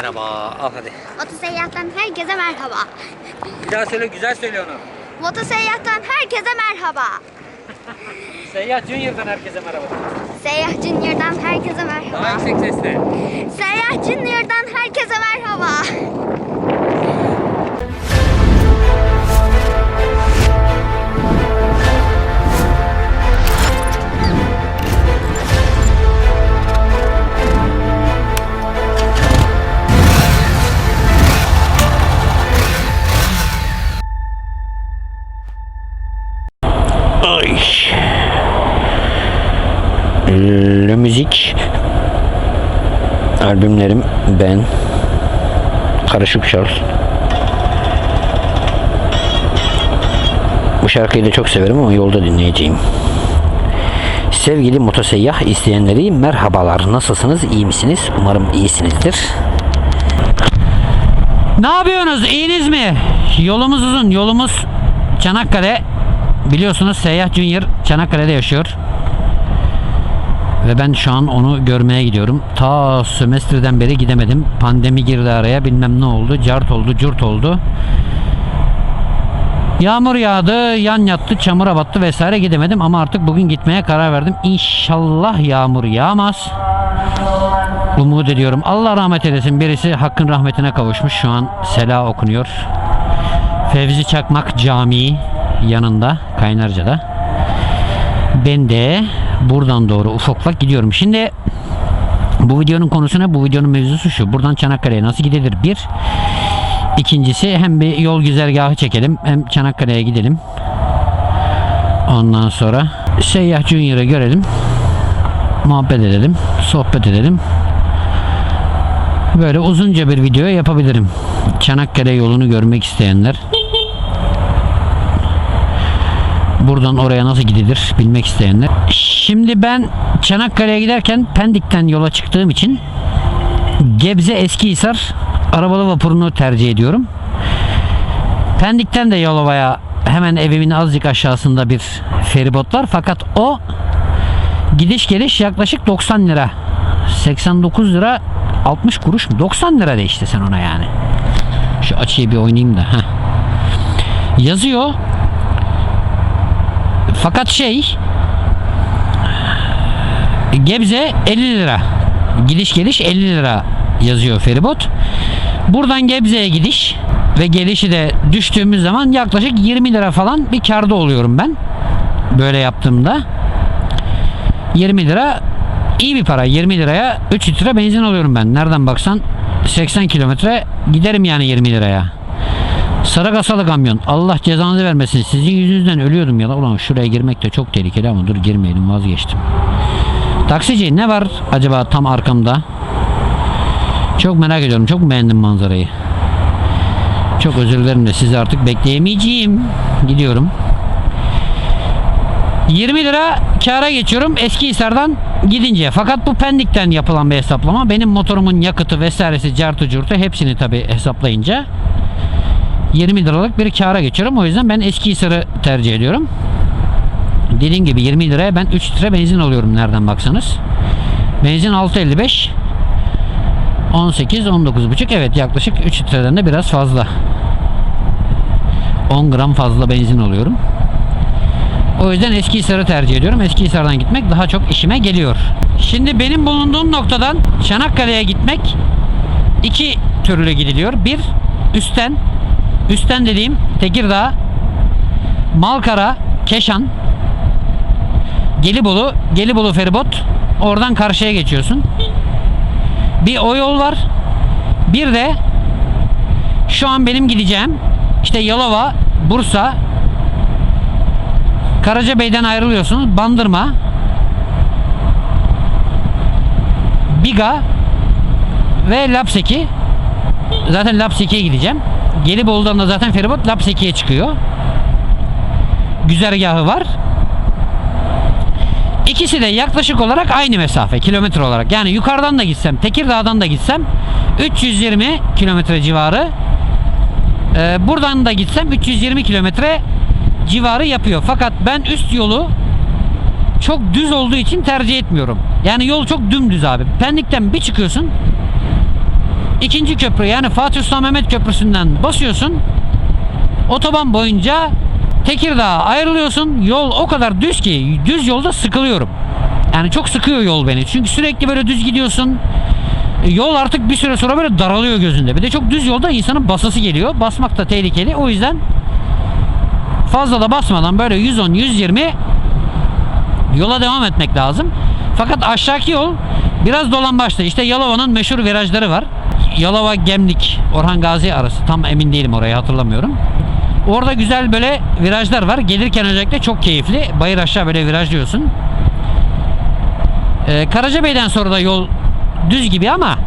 Merhaba. Al hadi. Motoseyyahtan herkese merhaba. Bir daha söyle güzel söyle onu. Motoseyyahtan herkese merhaba. Seyyah Junior'dan herkese merhaba. Seyyah Junior'dan herkese Daha merhaba. yüksek sesle. Seyyah Junior'dan herkese merhaba. Müzik. Albümlerim ben. Karışık Charles. Bu şarkıyı da çok severim ama yolda dinleyeceğim. Sevgili motoseyyah isteyenleri merhabalar. Nasılsınız? İyi misiniz? Umarım iyisinizdir. Ne yapıyorsunuz? İyiniz mi? Yolumuz uzun. Yolumuz Çanakkale. Biliyorsunuz Seyyah Junior Çanakkale'de yaşıyor. Ve ben şu an onu görmeye gidiyorum. Ta sömestrden beri gidemedim. Pandemi girdi araya. Bilmem ne oldu. Cart oldu, curt oldu. Yağmur yağdı, yan yattı, çamura battı vesaire gidemedim ama artık bugün gitmeye karar verdim. İnşallah yağmur yağmaz. Umut ediyorum. Allah rahmet eylesin. Birisi hakkın rahmetine kavuşmuş. Şu an sela okunuyor. Fevzi Çakmak Camii yanında Kaynarca'da. Ben de buradan doğru ufak ufak gidiyorum. Şimdi bu videonun konusu ne? Bu videonun mevzusu şu. Buradan Çanakkale'ye nasıl gidilir? Bir. İkincisi hem bir yol güzergahı çekelim hem Çanakkale'ye gidelim. Ondan sonra Seyyah Junior'ı görelim. Muhabbet edelim. Sohbet edelim. Böyle uzunca bir video yapabilirim. Çanakkale yolunu görmek isteyenler buradan oraya nasıl gidilir bilmek isteyenler. Şimdi ben Çanakkale'ye giderken Pendik'ten yola çıktığım için Gebze Eskihisar arabalı vapurunu tercih ediyorum. Pendik'ten de Yalova'ya hemen evimin azıcık aşağısında bir feribot var fakat o gidiş geliş yaklaşık 90 lira. 89 lira 60 kuruş mu? 90 lira de işte sen ona yani. Şu açıyı bir oynayayım da. Heh. Yazıyor fakat şey Gebze 50 lira. Gidiş geliş 50 lira yazıyor feribot. Buradan Gebze'ye gidiş ve gelişi de düştüğümüz zaman yaklaşık 20 lira falan bir karda oluyorum ben. Böyle yaptığımda. 20 lira iyi bir para. 20 liraya 3 litre benzin alıyorum ben. Nereden baksan 80 kilometre giderim yani 20 liraya. Sarı kasalı kamyon. Allah cezanızı vermesin. Sizin yüzünüzden ölüyordum ya. Ulan şuraya girmek de çok tehlikeli ama dur girmeyelim vazgeçtim. Taksici ne var acaba tam arkamda? Çok merak ediyorum. Çok beğendim manzarayı. Çok özür dilerim de sizi artık bekleyemeyeceğim. Gidiyorum. 20 lira kâra geçiyorum Eskihisar'dan gidince. Fakat bu Pendik'ten yapılan bir hesaplama. Benim motorumun yakıtı vesairesi cartı curtu hepsini tabi hesaplayınca 20 liralık bir kâra geçiyorum. O yüzden ben Eskihisar'ı tercih ediyorum. Dediğim gibi 20 liraya ben 3 litre benzin alıyorum nereden baksanız. Benzin 6.55 18 19.5 evet yaklaşık 3 litreden de biraz fazla. 10 gram fazla benzin alıyorum. O yüzden Eskihisar'ı tercih ediyorum. Eskihisar'dan gitmek daha çok işime geliyor. Şimdi benim bulunduğum noktadan Çanakkale'ye gitmek iki türlü gidiliyor. Bir üstten üstten dediğim Tekirdağ, Malkara, Keşan, Gelibolu, Gelibolu feribot. Oradan karşıya geçiyorsun. Bir o yol var. Bir de şu an benim gideceğim işte Yalova, Bursa, Karacabey'den ayrılıyorsunuz. Bandırma, Biga ve Lapseki. Zaten Lapseki'ye gideceğim. Gelibolu'dan da zaten feribot Lapseki'ye çıkıyor. Güzergahı var. İkisi de yaklaşık olarak aynı mesafe kilometre olarak. Yani yukarıdan da gitsem, Tekirdağ'dan da gitsem 320 kilometre civarı. Ee, buradan da gitsem 320 kilometre civarı yapıyor. Fakat ben üst yolu çok düz olduğu için tercih etmiyorum. Yani yol çok dümdüz abi. Pendik'ten bir çıkıyorsun. ikinci köprü yani Fatih Sultan Mehmet Köprüsü'nden basıyorsun. Otoban boyunca Tekirdağ'a ayrılıyorsun. Yol o kadar düz ki düz yolda sıkılıyorum. Yani çok sıkıyor yol beni. Çünkü sürekli böyle düz gidiyorsun. E, Yol artık bir süre sonra böyle daralıyor gözünde. Bir de çok düz yolda insanın basası geliyor. Basmak da tehlikeli. O yüzden fazla da basmadan böyle 110 120 yola devam etmek lazım. Fakat aşağıki yol biraz dolambaçlı. İşte Yalova'nın meşhur virajları var. Yalova Gemlik Orhan Gazi arası. Tam emin değilim orayı hatırlamıyorum. Orada güzel böyle virajlar var. Gelirken özellikle çok keyifli. Bayır aşağı böyle virajlıyorsun. Ee, Karacabey'den sonra da yol düz gibi ama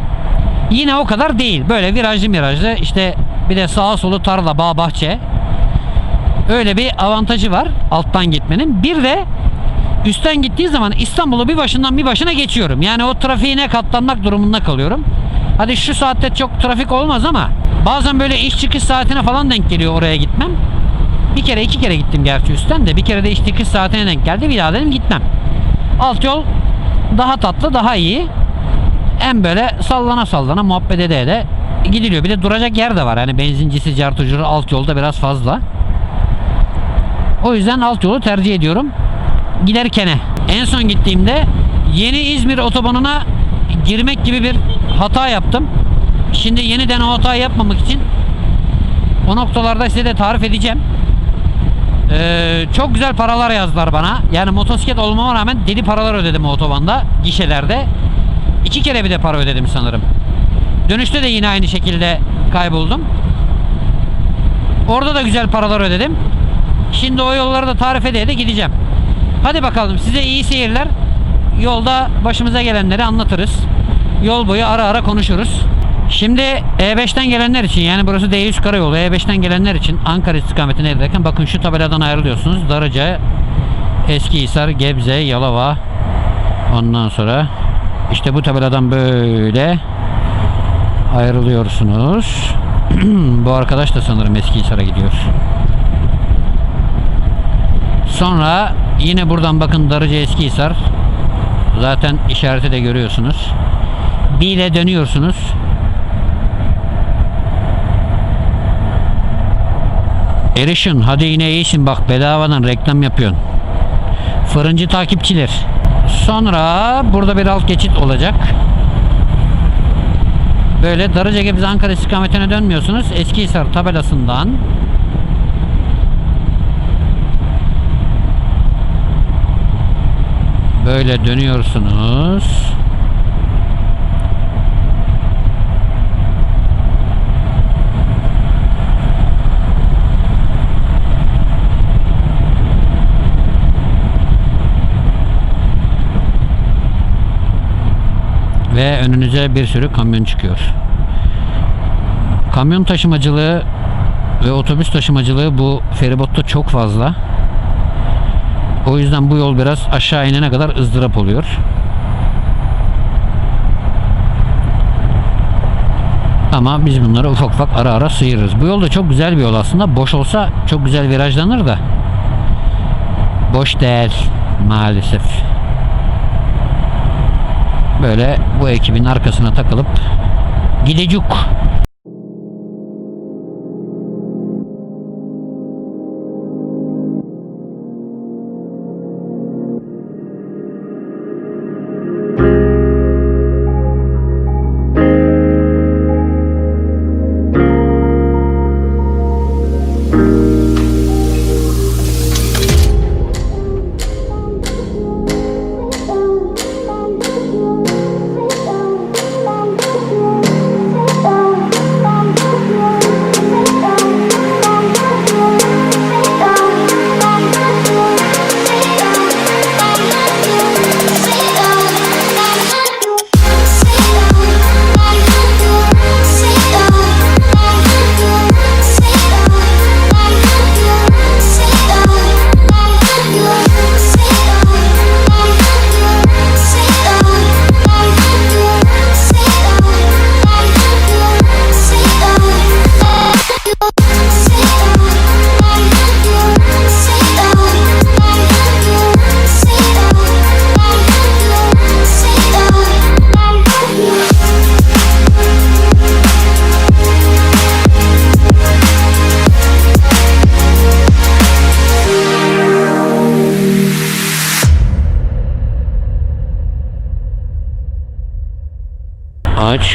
yine o kadar değil. Böyle virajlı virajlı işte bir de sağa solu tarla, bağ, bahçe. Öyle bir avantajı var alttan gitmenin. Bir de üstten gittiği zaman İstanbul'u bir başından bir başına geçiyorum. Yani o trafiğine katlanmak durumunda kalıyorum. Hadi şu saatte çok trafik olmaz ama bazen böyle iş çıkış saatine falan denk geliyor oraya gitmem. Bir kere iki kere gittim gerçi üstten de bir kere de iş çıkış saatine denk geldi. Bir daha dedim gitmem. Alt yol daha tatlı daha iyi. En böyle sallana sallana muhabbet ede ede gidiliyor. Bir de duracak yer de var. Yani benzincisi, cartucuru alt yolda biraz fazla. O yüzden alt yolu tercih ediyorum. Giderkene. En son gittiğimde yeni İzmir otobanına girmek gibi bir hata yaptım. Şimdi yeniden o hatayı yapmamak için o noktalarda size de tarif edeceğim. Ee, çok güzel paralar yazdılar bana. Yani motosiklet olmama rağmen deli paralar ödedim otobanda, gişelerde. İki kere bir de para ödedim sanırım. Dönüşte de yine aynı şekilde kayboldum. Orada da güzel paralar ödedim. Şimdi o yolları da tarif ede ede gideceğim. Hadi bakalım size iyi seyirler. Yolda başımıza gelenleri anlatırız. Yol boyu ara ara konuşuruz. Şimdi E5'ten gelenler için yani burası D100 karayolu E5'ten gelenler için Ankara istikametine giderken bakın şu tabeladan ayrılıyorsunuz. Darıca, Eskihisar, Gebze, Yalova. Ondan sonra işte bu tabeladan böyle ayrılıyorsunuz. bu arkadaş da sanırım Eskihisar'a gidiyor. Sonra yine buradan bakın Darıca Eskihisar. Zaten işareti de görüyorsunuz. Bir ile dönüyorsunuz. Erişin hadi yine iyisin bak bedavadan reklam yapıyorsun. Fırıncı takipçiler. Sonra burada bir alt geçit olacak. Böyle Darıca Gebze Ankara istikametine dönmüyorsunuz. Eskihisar tabelasından Böyle dönüyorsunuz. Ve önünüze bir sürü kamyon çıkıyor. Kamyon taşımacılığı ve otobüs taşımacılığı bu feribotta çok fazla. O yüzden bu yol biraz aşağı inene kadar ızdırap oluyor. Ama biz bunları ufak ufak ara ara sıyırırız. Bu yol da çok güzel bir yol aslında. Boş olsa çok güzel virajlanır da. Boş değil maalesef. Böyle bu ekibin arkasına takılıp gidecek.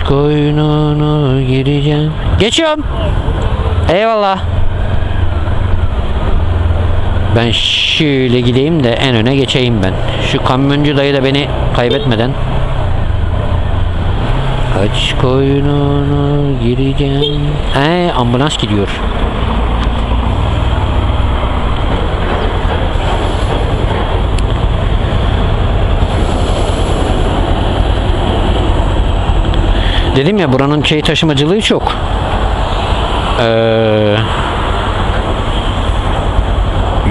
Koynunu gireceğim. Geçiyorum. Eyvallah. Ben şöyle gideyim de en öne geçeyim ben. Şu kamyoncu dayı da beni kaybetmeden. Aç koynunu gireceğim. He ambulans gidiyor. Dedim ya buranın şey taşımacılığı çok. Ee,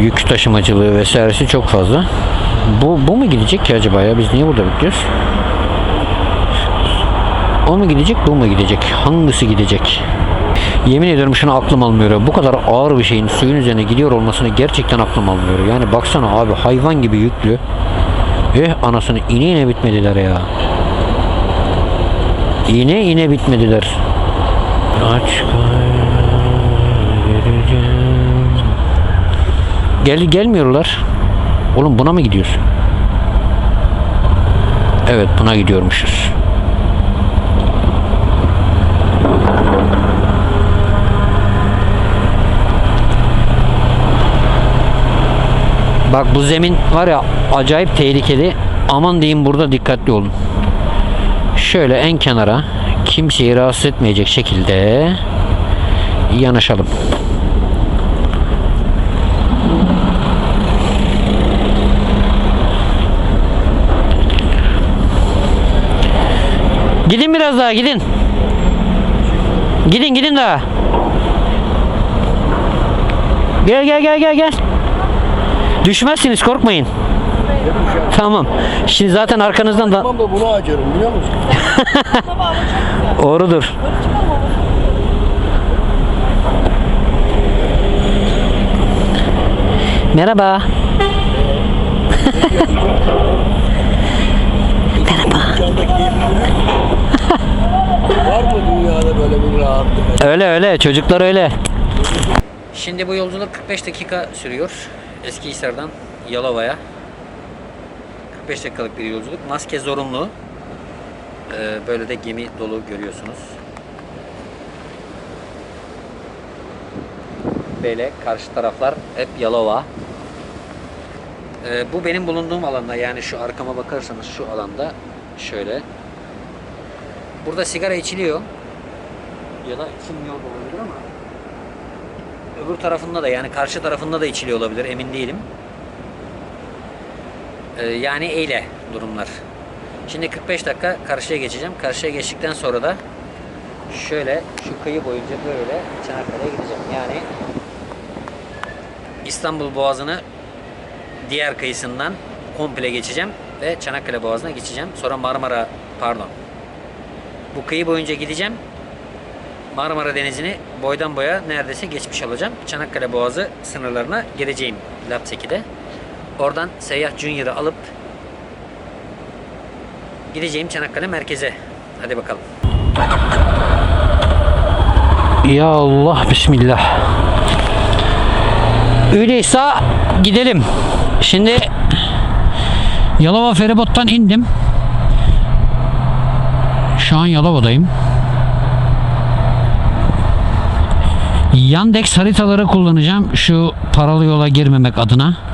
yük taşımacılığı vesairesi çok fazla. Bu, bu mu gidecek ki acaba ya? Biz niye burada bekliyoruz? O mu gidecek, bu mu gidecek? Hangisi gidecek? Yemin ediyorum şunu aklım almıyor. ya. Bu kadar ağır bir şeyin suyun üzerine gidiyor olmasını gerçekten aklım almıyor. Yani baksana abi hayvan gibi yüklü. Eh anasını ine bitmediler ya. İne ine bitmediler. Aç. Gel gelmiyorlar. Oğlum buna mı gidiyorsun? Evet buna gidiyormuşuz. Bak bu zemin var ya acayip tehlikeli. Aman diyeyim burada dikkatli olun. Şöyle en kenara kimseyi rahatsız etmeyecek şekilde yanaşalım. Gidin biraz daha gidin. Gidin gidin daha. Gel gel gel gel gel. Düşmezsiniz korkmayın. Tamam. Şimdi zaten arkanızdan da Tamam da bunu acıyorum biliyor musun? Doğrudur. Merhaba. Keyifli Var mı dünyada böyle bir rahatlık? Öyle öyle çocuklar öyle. Şimdi bu yolculuk 45 dakika sürüyor. Eskihisar'dan Yalova'ya. 45 dakikalık bir yolculuk. Maske zorunlu. Ee, böyle de gemi dolu görüyorsunuz. Böyle karşı taraflar hep Yalova. Ee, bu benim bulunduğum alanda yani şu arkama bakarsanız şu alanda şöyle. Burada sigara içiliyor. Ya da içilmiyor olabilir ama öbür tarafında da yani karşı tarafında da içiliyor olabilir emin değilim. Ee, yani eyle durumlar. Şimdi 45 dakika karşıya geçeceğim. Karşıya geçtikten sonra da şöyle şu kıyı boyunca böyle Çanakkale'ye gideceğim. Yani İstanbul Boğazı'nı diğer kıyısından komple geçeceğim ve Çanakkale Boğazı'na geçeceğim. Sonra Marmara pardon. Bu kıyı boyunca gideceğim. Marmara Denizi'ni boydan boya neredeyse geçmiş olacağım. Çanakkale Boğazı sınırlarına geleceğim Lapseki'de. Oradan Seyyah Junior'ı alıp gideceğim Çanakkale merkeze. Hadi bakalım. Ya Allah Bismillah. Öyleyse gidelim. Şimdi Yalova feribottan indim. Şu an Yalova'dayım. Yandex haritaları kullanacağım şu paralı yola girmemek adına.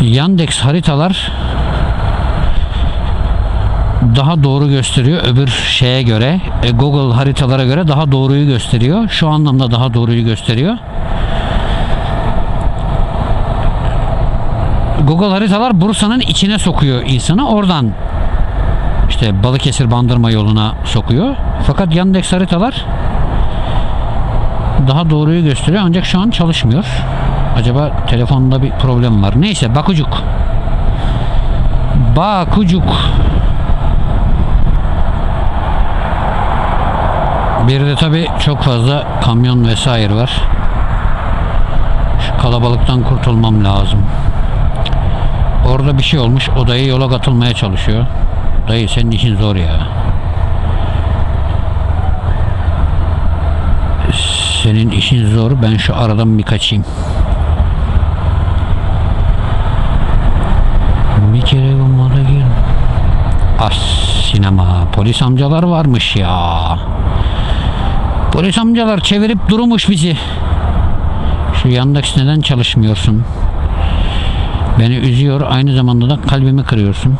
Yandex haritalar daha doğru gösteriyor öbür şeye göre e, Google haritalara göre daha doğruyu gösteriyor. Şu anlamda daha doğruyu gösteriyor. Google haritalar Bursa'nın içine sokuyor insanı. Oradan işte Balıkesir Bandırma yoluna sokuyor. Fakat Yandex haritalar daha doğruyu gösteriyor ancak şu an çalışmıyor. Acaba telefonda bir problem var. Neyse Bakucuk. Bakucuk. Bir de tabi çok fazla kamyon vesaire var. Şu kalabalıktan kurtulmam lazım. Orada bir şey olmuş. O dayı yola katılmaya çalışıyor. Dayı senin işin zor ya. Senin işin zor. Ben şu aradan bir kaçayım. Bir kere bu moda gir. As sinema. Polis amcalar varmış ya. Polis amcalar çevirip durmuş bizi. Şu yandaki neden çalışmıyorsun? Beni üzüyor aynı zamanda da kalbimi kırıyorsun.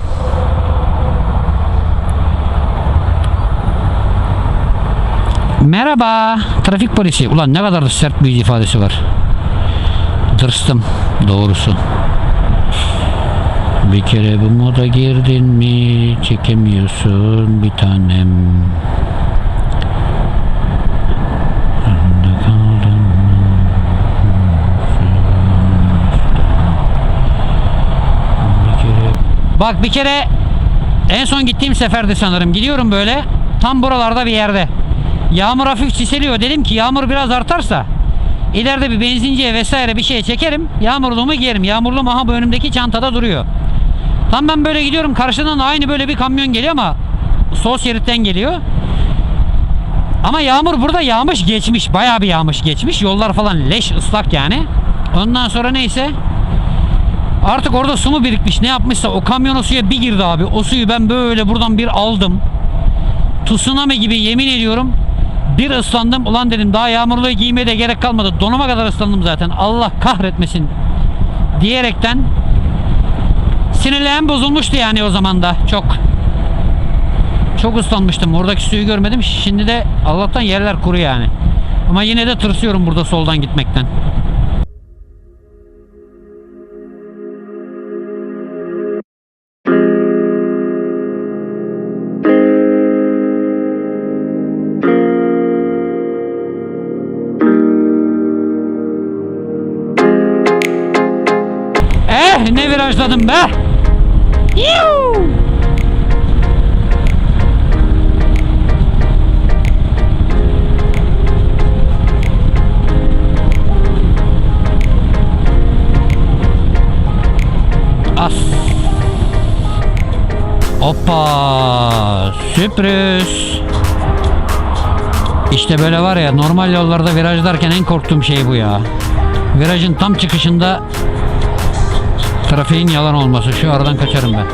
Merhaba trafik polisi. Ulan ne kadar da sert bir ifadesi var. Tırstım doğrusu. Bir kere bu moda girdin mi çekemiyorsun bir tanem. Bak bir kere en son gittiğim seferde sanırım gidiyorum böyle tam buralarda bir yerde. Yağmur hafif çiseliyor dedim ki yağmur biraz artarsa ileride bir benzinciye vesaire bir şeye çekerim yağmurluğumu giyerim. Yağmurluğum aha bu önümdeki çantada duruyor. Tam ben böyle gidiyorum karşıdan da aynı böyle bir kamyon geliyor ama sol şeritten geliyor. Ama yağmur burada yağmış geçmiş. Bayağı bir yağmış geçmiş. Yollar falan leş ıslak yani. Ondan sonra neyse. Artık orada su mu birikmiş ne yapmışsa o kamyon o suya bir girdi abi. O suyu ben böyle buradan bir aldım. Tsunami gibi yemin ediyorum. Bir ıslandım. Ulan dedim daha yağmurluğu giymeye de gerek kalmadı. Donuma kadar ıslandım zaten. Allah kahretmesin. Diyerekten sinirlerim bozulmuştu yani o zaman da çok. Çok ıslanmıştım. Oradaki suyu görmedim. Şimdi de Allah'tan yerler kuru yani. Ama yine de tırsıyorum burada soldan gitmekten. Eh ne virajladım be. As. Hoppa. Sürpriz. İşte böyle var ya normal yollarda virajlarken en korktuğum şey bu ya. Virajın tam çıkışında trafiğin yalan olması. Şu aradan kaçarım ben.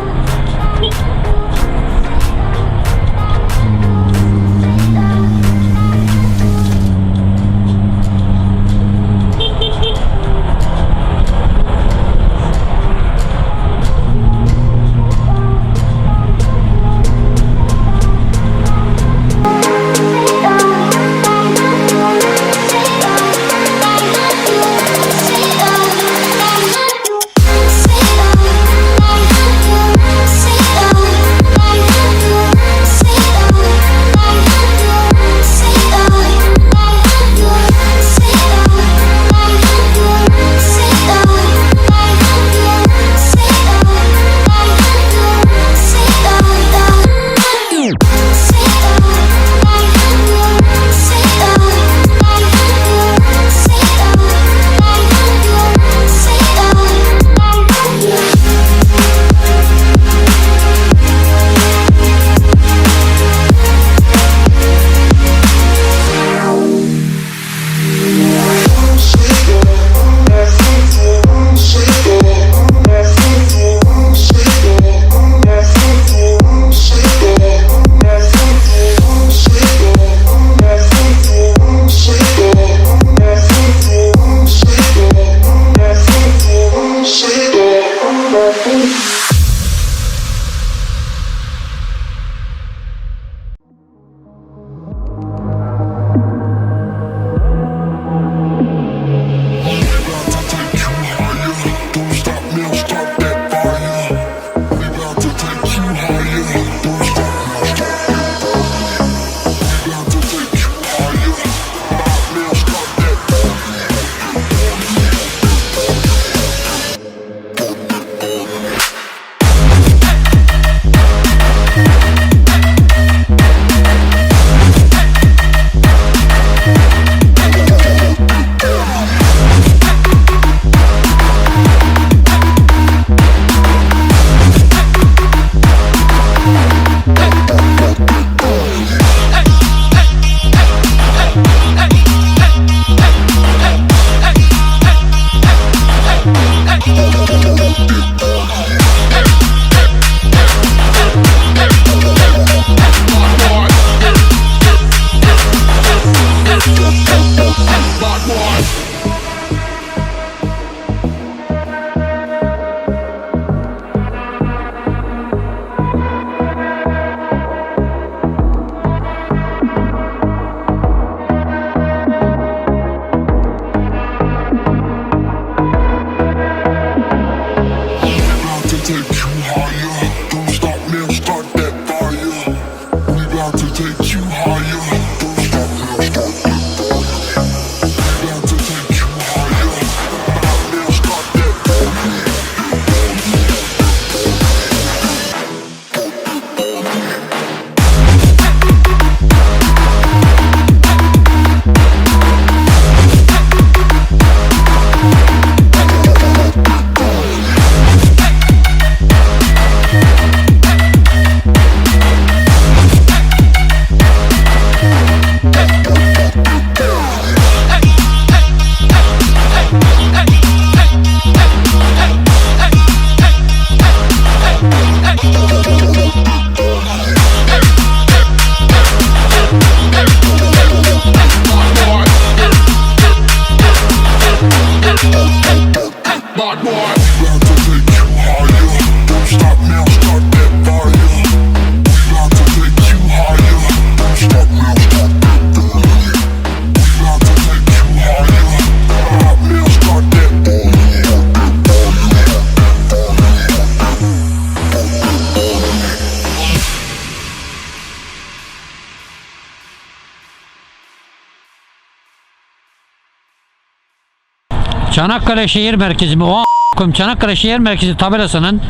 Çanakkale şehir merkezi mi? Oha a**ım, Çanakkale şehir merkezi tabelasının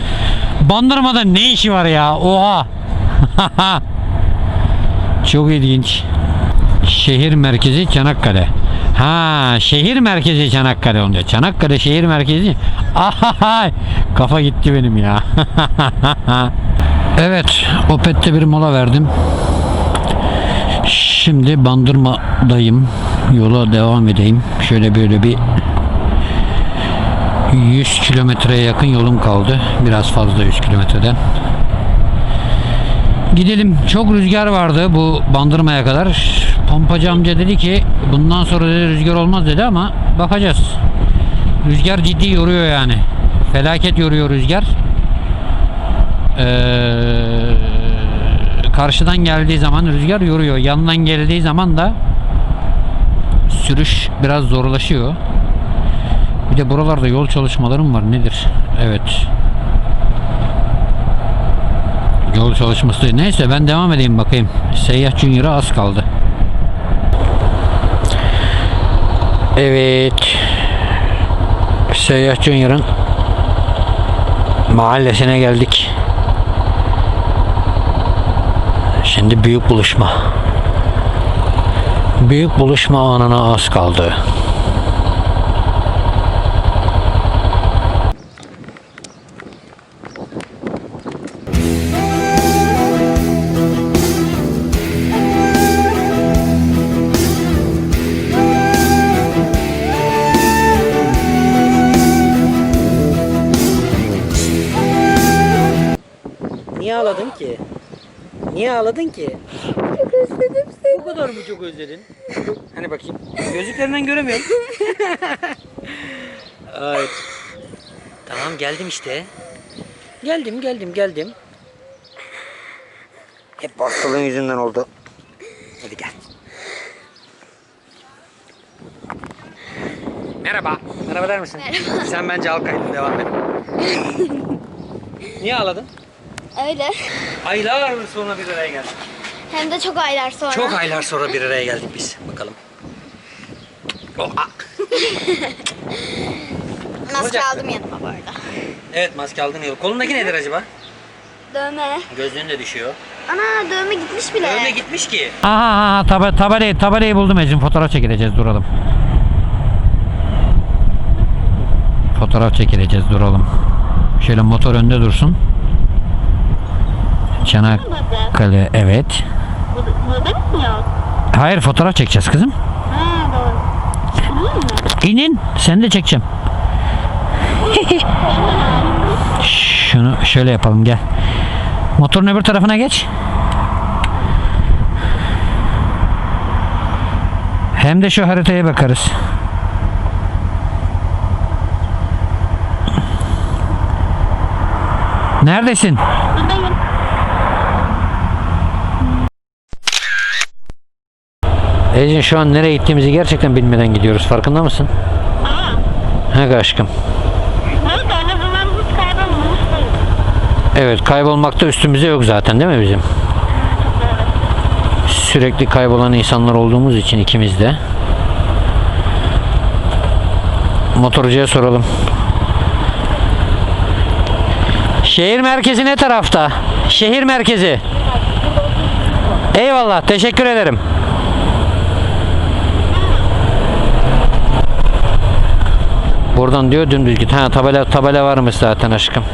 Bandırma'da ne işi var ya? Oha. Çok ilginç. Şehir merkezi Çanakkale. Ha, şehir merkezi Çanakkale oluyor. Çanakkale şehir merkezi. Ahahay. Kafa gitti benim ya. evet, Opet'te bir mola verdim. Şimdi Bandırma'dayım. Yola devam edeyim. Şöyle böyle bir 100 kilometreye yakın yolum kaldı. Biraz fazla 100 kilometreden. Gidelim. Çok rüzgar vardı bu bandırmaya kadar. Pompacı amca dedi ki bundan sonra dedi rüzgar olmaz dedi ama bakacağız. Rüzgar ciddi yoruyor yani. Felaket yoruyor rüzgar. Ee, karşıdan geldiği zaman rüzgar yoruyor. Yandan geldiği zaman da sürüş biraz zorlaşıyor. Bir de buralarda yol çalışmaları mı var nedir? Evet. Yol çalışması. Neyse ben devam edeyim bakayım. Seyyah Junior'a az kaldı. Evet. Seyyah Junior'ın mahallesine geldik. Şimdi büyük buluşma. Büyük buluşma anına az kaldı. Niye ağladın ki? Çok özledim seni. O kadar mı çok özledin? Hani bakayım. Gözlüklerinden göremiyorum. evet. Tamam geldim işte. Geldim geldim geldim. Hep hastalığın yüzünden oldu. Hadi gel. Merhaba. Merhaba der misin? Sen bence al kaydını devam et. Niye ağladın? Öyle. Aylar sonra bir araya geldik. Hem de çok aylar sonra. Çok aylar sonra bir araya geldik biz. Bakalım. Oh, ah. Maske olacaktı? aldım yanıma bu arada. Evet maske aldın yıl. Kolundaki nedir acaba? Dövme. Gözlüğün de düşüyor. Ana dövme gitmiş bile. Dövme gitmiş ki. Aha, aha tab tabelayı, tabelayı buldum Ecin. Fotoğraf çekileceğiz duralım. Fotoğraf çekileceğiz duralım. Şöyle motor önde dursun. Çanakkale evet. Hayır fotoğraf çekeceğiz kızım. İnin sen de çekeceğim. Şunu şöyle yapalım gel. Motorun öbür tarafına geç. Hem de şu haritaya bakarız. Neredesin? Ecin şu an nereye gittiğimizi gerçekten bilmeden gidiyoruz. Farkında mısın? He aşkım. Nerede? En azından biz kaybolmamışız. Evet kaybolmakta üstümüze yok zaten değil mi bizim? sürekli kaybolan insanlar olduğumuz için ikimiz de motorcuya soralım. Şehir merkezi ne tarafta? Şehir merkezi. Eyvallah, teşekkür ederim. Buradan diyor dümdüz git. Ha tabela tabela varmış zaten aşkım.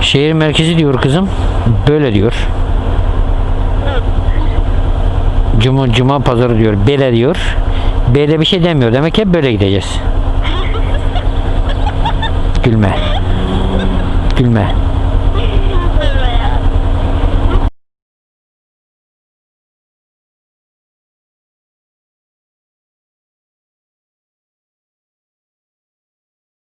Şehir merkezi diyor kızım. Böyle diyor. Cuma, cuma pazarı diyor. Bele diyor. Bele bir şey demiyor. Demek hep böyle gideceğiz. Gülme. Gülme.